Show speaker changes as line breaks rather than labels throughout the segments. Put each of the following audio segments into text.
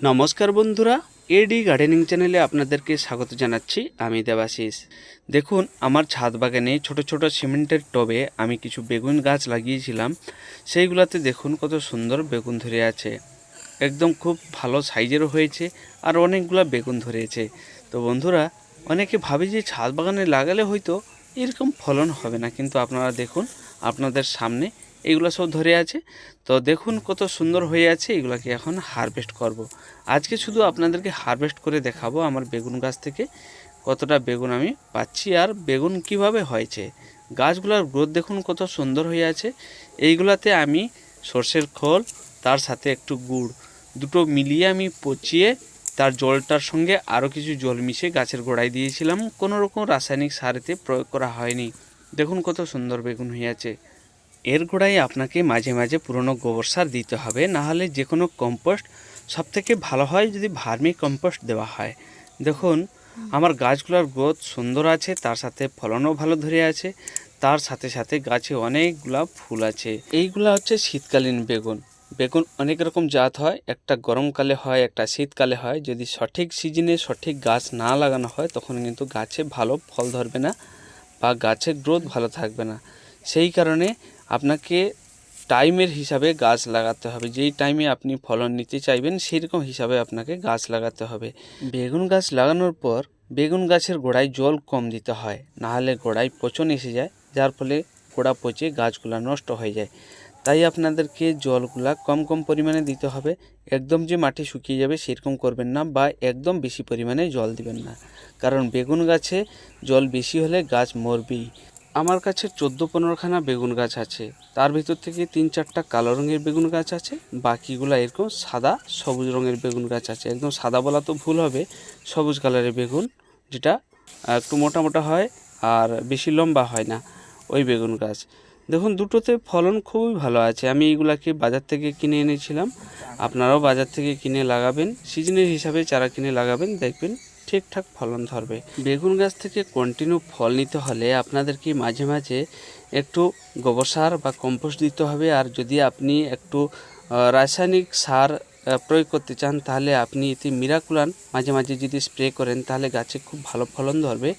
নমস্কার বন্ধুরা এডি গার্ডেনিং চ্যানেলে আপনাদেরকে স্বাগত জানাচ্ছি। আমি দেবাশিস। দেখুন, আমার ছাদ বাগানে ছোট ছোট সিমেন্টের টবে আমি কিছু বেগুন গাছ লাগিয়েছিলাম। সেইগুলোতে দেখুন কত সুন্দর বেগুন ধরে আছে। একদম খুব ভালো সাইজেরও হয়েছে আর অনেকগুলো বেগুন ধরেছে। তো বন্ধুরা, অনেকে ভাবে যে ছাদ বাগানে লাগালে হয়তো এরকম ফলন হবে না, কিন্তু আপনারা দেখুন, আপনাদের সামনে এইগুলো সব ধরে আছে। তো দেখুন কত সুন্দর হয়ে আছে, এগুলোকে এখন হারভেস্ট করব। আজকে শুধু আপনাদেরকে হারভেস্ট করে দেখাবো আমার বেগুন গাছ থেকে, কতটা বেগুন আমি পাচ্ছি আর বেগুন কীভাবে হয়েছে। গাছগুলোর গ্রোথ দেখুন কত সুন্দর হয়ে আছে। এইগুলাতে আমি সর্ষের খোল, তার সাথে একটু গুড়, দুটো মিলিয়ে আমি পচিয়ে তার জলটার সঙ্গে আরও কিছু জল মিশিয়ে গাছের গোড়ায় দিয়েছিলাম। কোনো রকম রাসায়নিক সারেতে প্রয়োগ করা হয়নি। দেখুন কত সুন্দর বেগুন হয়ে আছে। এর গোড়ায় আপনাকে মাঝে মাঝে পুরনো গোবর সার দিতে হবে, নাহলে যে কোনো কম্পোস্ট সবথেকে ভালো হয় যদি ভার্মি কম্পোস্ট দেওয়া হয়। দেখুন, আমার গাছগুলোর গ্রোথ সুন্দর আছে, তার সাথে ফলনও ভালো ধরে আছে, তার সাথে সাথে গাছে অনেকগুলা ফুল আছে। এইগুলা হচ্ছে শীতকালীন বেগুন। বেগুন অনেক রকম জাত হয়, একটা গরমকালে হয়, একটা শীতকালে হয়। যদি সঠিক সিজনে সঠিক গাছ না লাগানো হয়, তখন কিন্তু গাছে ভালো ফল ধরবে না বা গাছের গ্রোথ ভালো থাকবে না। সেই কারণে আপনাকে টাইমের হিসাবে গাছ লাগাতে হবে। যেই টাইমে আপনি ফলন নিতে চাইবেন, সেরকম হিসাবে আপনাকে গাছ লাগাতে হবে। বেগুন গাছ লাগানোর পর বেগুন গাছের গোড়ায় জল কম দিতে হয়, নাহলে গোড়ায় পচন এসে যায়, যার ফলে গোড়া পচে গাছগুলা নষ্ট হয়ে যায়। তাই আপনাদেরকে জলগুলা কম কম পরিমাণে দিতে হবে। একদম যে মাটি শুকিয়ে যাবে, সেরকম করবেন না বা একদম বেশি পরিমাণে জল দিবেন না। কারণ বেগুন গাছে জল বেশি হলে গাছ মরবেই। আমার কাছে চোদ্দ পনেরোখানা বেগুন গাছ আছে। তার ভিতর থেকে তিন চারটা কালো রঙের বেগুন গাছ আছে। বাকিগুলো এরকম সাদা সবুজ রঙের বেগুন গাছ আছে। একদম সাদা বলা তো ভুল হবে, সবুজ কালারের বেগুন, যেটা একটু মোটা মোটা হয় আর বেশি লম্বা হয় না, ওই বেগুন গাছ। দেখুন, দুটোতে ফলন খুবই ভালো আছে। আমি এইগুলাকে বাজার থেকে কিনে এনেছিলাম। আপনারাও বাজার থেকে কিনে লাগাবেন। সিজনের হিসাবে চারা কিনে লাগাবেন, দেখবেন ঠিকঠাক ফলন ধরবে। বেগুন গাছ থেকে কন্টিনিউ ফল নিতে হলে আপনাদেরকে মাঝে মাঝে একটু গোবর সার বা কম্পোস্ট দিতে হবে? আর যদি আপনি একটু রাসায়নিক সার প্রয়োগ করতে চান, তাহলে আপনি এটি মিরাকুলান মাঝে মাঝে যদি স্প্রে করেন, তাহলে গাছে খুব ভালো ফলন ধরবে।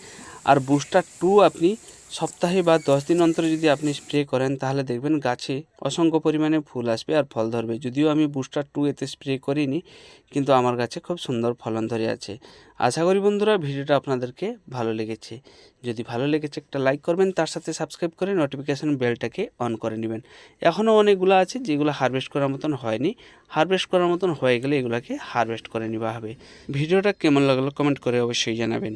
আর বুস্টার টু আপনি সপ্তাহে বা দশ দিন অন্তরে যদি আপনি স্প্রে করেন, তাহলে দেখবেন গাছে অসংখ্য পরিমাণে ফুল আসবে আর ফল ধরবে। যদিও আমি বুস্টার টু এতে স্প্রে করিনি, কিন্তু আমার গাছে খুব সুন্দর ফলন ধরে আছে। আশা করি বন্ধুরা, ভিডিওটা আপনাদেরকে ভালো লেগেছে। যদি ভালো লেগেছে, একটা লাইক করবেন, তার সাথে সাবস্ক্রাইব করে নোটিফিকেশান বেলটাকে অন করে নেবেন। এখনও অনেকগুলো আছে যেগুলো হারভেস্ট করার মতন হয়নি। হারভেস্ট করার মতন হয়ে গেলে এগুলোকে হারভেস্ট করে নেওয়া হবে। ভিডিওটা কেমন লাগল কমেন্ট করে অবশ্যই জানাবেন।